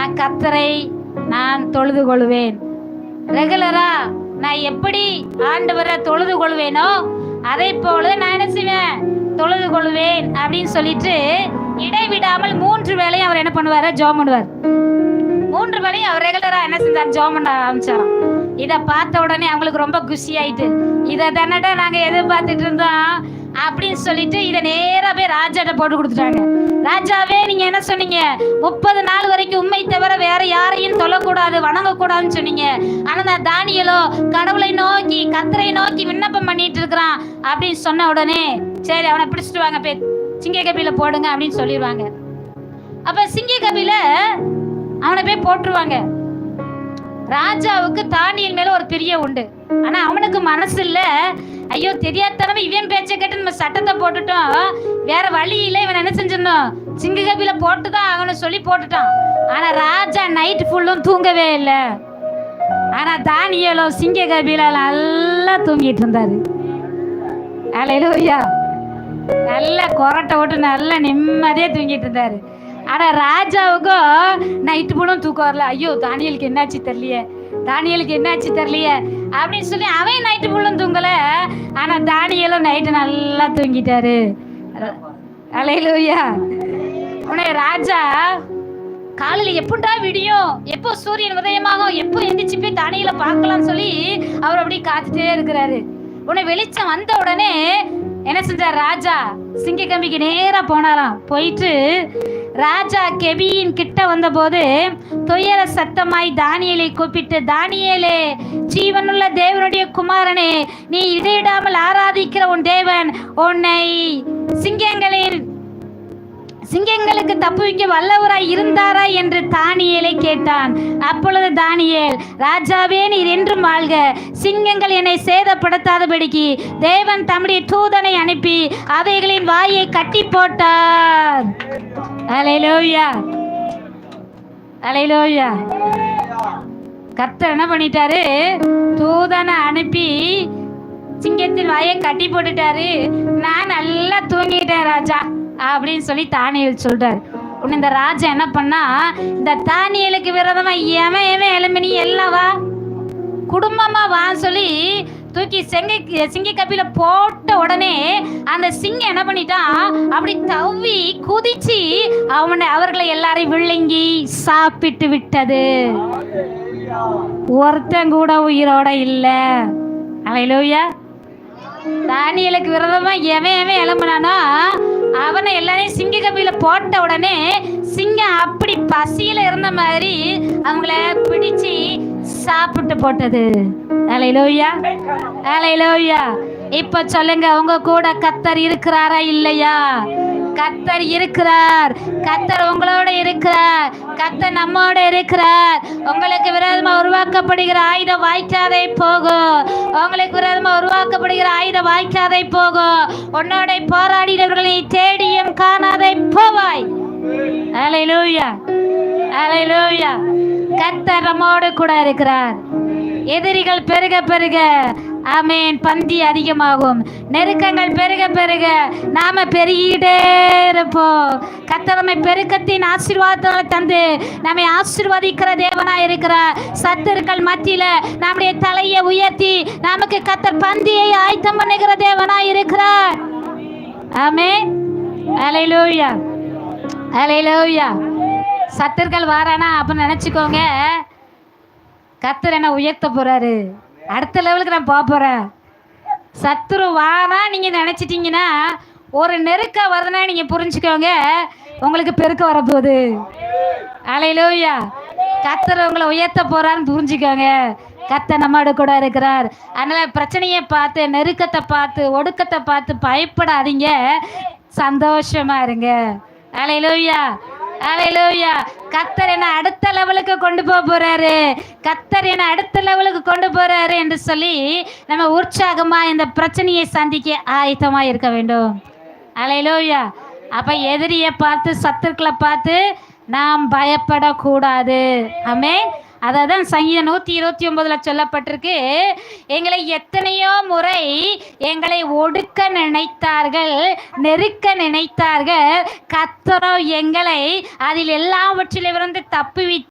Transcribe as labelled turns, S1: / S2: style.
S1: நான் கத்தரை நான் தொழுது கொள்வேன் ரெகுலரா நான் எப்படி ஆண்டவரை தொழுது கொள்வேனோ அதை போல நான் என்ன செய்வேன்? தொழுது கொள்வேன் அப்படின்னு சொல்லிட்டு இடைவிடாமல் மூன்று வேளையும் அவர் என்ன பண்ணுவார்? ஜோம் பண்ணுவார். மூன்று வேளையும் அவர் ரெகுலரா என்ன செஞ்சார்? ஜோம் பண்ண ஆரம்பிச்சாராம். இதை பார்த்த உடனே அவங்களுக்கு ரொம்ப குஷி ஆயிட்டு இதை தானடா நாங்கள் எதிர்பார்த்துட்டு இருந்தோம். அப்படின்னு சொல்லிட்டு இதை நேராக போய் ராஜாட்ட போட்டு கொடுத்துட்டாங்க. ராஜாவே நீங்க என்ன சொன்னீங்க? முப்பது நாள் வரைக்கும் உண்மை தவிர வேற யாரையும் சொல்லக்கூடாது வணங்கக்கூடாதுன்னு சொன்னீங்க. ஆனா நான் தானியலோ கடவுளை நோக்கி கத்தரை நோக்கி விண்ணப்பம் பண்ணிட்டு இருக்கிறான் அப்படின்னு சொன்ன உடனே சரி அவனை பிடிச்சிட்டு வாங்க போய் சிங்க கபில போடுங்க அப்படின்னு சொல்லிடுவாங்க. அப்ப சிங்க கபில அவனை போய் போட்டுருவாங்க. ராஜாவுக்கு தானியல் மேல ஒரு பிரிய உண்டு. ஆனா அவனுக்கு மனசு இல்லை ஐயோ தெரியாதனமா இவன் பேச்சை கேட்டு நம்ம சட்டத்தை போட்டுட்டோம். வேற வழி இல்லை இவன் என்ன செஞ்சிருந்தோம் சிங்க கபில போட்டுதான் அவனை சொல்லி போட்டுட்டான். ஆனா ராஜா நைட் ஃபுல்லும் தூங்கவே இல்லை. ஆனா தானியலோ சிங்க கபில நல்லா தூங்கிட்டு இருந்தாரு. அலையிலோயா நல்ல கொரட்டை விட்டு நல்லா நிம்மதியாக தூங்கிட்டு இருந்தாரு. ஆனா ராஜாவுக்கும் நைட்டு ஃபுல்லும் தூக்கம் வரல. ஐயோ தானியலுக்கு என்னாச்சு தெரியலையே. தானியலுக்கு என்னாச்சு தெரியலையே. அப்படின்னு சொல்லி அவன் நைட்டு ஃபுல்லும் தூங்கல. ஆனா தானியலும் நைட்டு நல்லா தூங்கிட்டாரு. அலையிலோயா உனே ராஜா காலையில் எப்படா விடியும்? எப்போ சூரியன் உதயமாகும்? எப்போ எந்திரிச்சு போய் தானியில பார்க்கலாம்னு சொல்லி அவர் அப்படியே காத்துட்டே இருக்கிறாரு. உன்னை வெளிச்சம் வந்த உடனே என்ன செஞ்சார் ராஜா? சிங்க கம்பிக்கு நேரா போனாராம். போயிட்டு ராஜா கெபியின் கிட்ட வந்தபோது துயர சத்தமாய் தானியலை கூப்பிட்டு தானியேலே ஜீவனுள்ள தேவனுடைய குமாரனே நீ இடையிடாமல் ஆராதிக்கிற உன் தேவன் உன்னை சிங்கங்களின் சிங்கங்களுக்கு தப்புவிக்க வல்லவராய் இருந்தாரா? என்று தானியலை கேட்டான். அப்பொழுது தானியேல் ராஜாவே நீர் என்றும் வாழ்க. சிங்கங்கள் என்னை சேதப்படுத்தாதபடிக்கு தேவன் தம்முடைய தூதனை அனுப்பி அவைகளின் வாயை கட்டி போட்டார். அலையிலோயா அலையிலோயா கர்த்தர் என்ன பண்ணிட்டாரு? தூதனை அனுப்பி சிங்கத்தின் வாயை கட்டி போட்டுட்டாரு. நான் நல்லா தூங்கிட்டேன் ராஜா அப்படின்னு சொல்லி தானியல் சொல்றாரு. உன்னை இந்த ராஜா என்ன பண்ணா இந்த தானியலுக்கு விரதமா எவன் எவன் எலும்பினி எல்லாம் வா. குடும்பமா வா சொல்லி தூக்கி செங்க சிங்கி கப்பில போட்ட உடனே அந்த சிங்கம் என்ன பண்ணிட்டான் அப்படி தவ்வி குதிச்சு அவனை அவர்களை எல்லாரையும் விழுங்கி சாப்பிட்டு விட்டது. ஒருத்தன் கூட உயிரோட இல்ல. அலையிலோயா. தானியலுக்கு விரதமா எவன் எவன் எழும்புனானோ அவனை எல்லாரையும் சிங்க கபில போட்ட உடனே சிங்கம் அப்படி பசியில இருந்த மாதிரி அவங்கள பிடிச்சு சாப்பிட்டு போட்டது. அலையிலோயா அலையிலோயா இப்ப சொல்லுங்க உங்க கூட கத்தர் இருக்கிறாரா இல்லையா? கத்தர் இருக்கிறார். கத்தர் உங்களோட இருக்கிறார். கத்தர் நம்மோட இருக்கிறார். உங்களுக்கு விரோதமா உருவாக்கப்படுகிற ஆயுதம் வாய்க்காதே போகும் உங்களுக்கு விரோதமா உருவாக்கப்படுகிற ஆயுதம் வாய்க்காதே போகும் உன்னோட போராடினவர்களை தேடியும் காணாதே போவாய். அலையிலூயா அலையிலூயா கத்தர் நம்மோடு கூட இருக்கிறார். எதிரிகள் பெருக பெருக. ஆமேன். பந்தி அதிகமாகும். நெருக்கங்கள் பெருக பெருக. நாம பெருகிட்டே இருப்போம். கத்தரமை பெருக்கத்தின் ஆசீர்வாதத்தை தந்து நம்மை ஆசீர்வதிக்கிற தேவனா இருக்கிறார் சத்துருக்கள் மத்தியில நம்முடைய தலையை உயர்த்தி நமக்கு கத்தர் பந்தியை ஆயத்தம் பண்ணுகிற தேவனா இருக்கிறார். ஆமே அலையிலோயா அலையிலோயா சத்துருக்கள் வாரானா அப்படின்னு நினைச்சுக்கோங்க. கத்தர் என்ன உயர்த்த போறாரு. அடுத்த லெவலுக்கு நான் போக போறேன். சத்துரு வானா நீங்க நினைச்சிட்டீங்கன்னா ஒரு நெருக்க வருதுன்னா நீங்க புரிஞ்சுக்கோங்க உங்களுக்கு பெருக்க வரப்போகுது. அலையிலோயா கத்தர் உங்களை உயர்த்த போறாருன்னு புரிஞ்சுக்கோங்க. கத்த நம்மோட கூட இருக்கிறார். அதனால பிரச்சனையை பார்த்து நெருக்கத்தை பார்த்து ஒடுக்கத்தை பார்த்து பயப்படாதீங்க. சந்தோஷமா இருங்க. அலையிலோயா அலையிலோயா கத்தர் என்ன அடுத்த லெவலுக்கு கொண்டு போக போறாரு. கத்தர் என்ன அடுத்த லெவலுக்கு கொண்டு போறாரு என்று சொல்லி நம்ம உற்சாகமா இந்த பிரச்சனையை சந்திக்க ஆயத்தமா இருக்க வேண்டும். அலையிலோயா அப்ப எதிரியை பார்த்து சத்துருக்களை பார்த்து நாம் பயப்படக்கூடாது. அமேன் அதை தான் சங்கீதம் நூற்றி இருபத்தி ஒன்பதில் சொல்லப்பட்டிருக்கு. எங்களை எத்தனையோ முறை எங்களை ஒடுக்க நினைத்தார்கள் நெருக்க நினைத்தார்கள். கத்தரோ எங்களை அதில் எல்லாவற்றிலிருந்து தப்புவித்து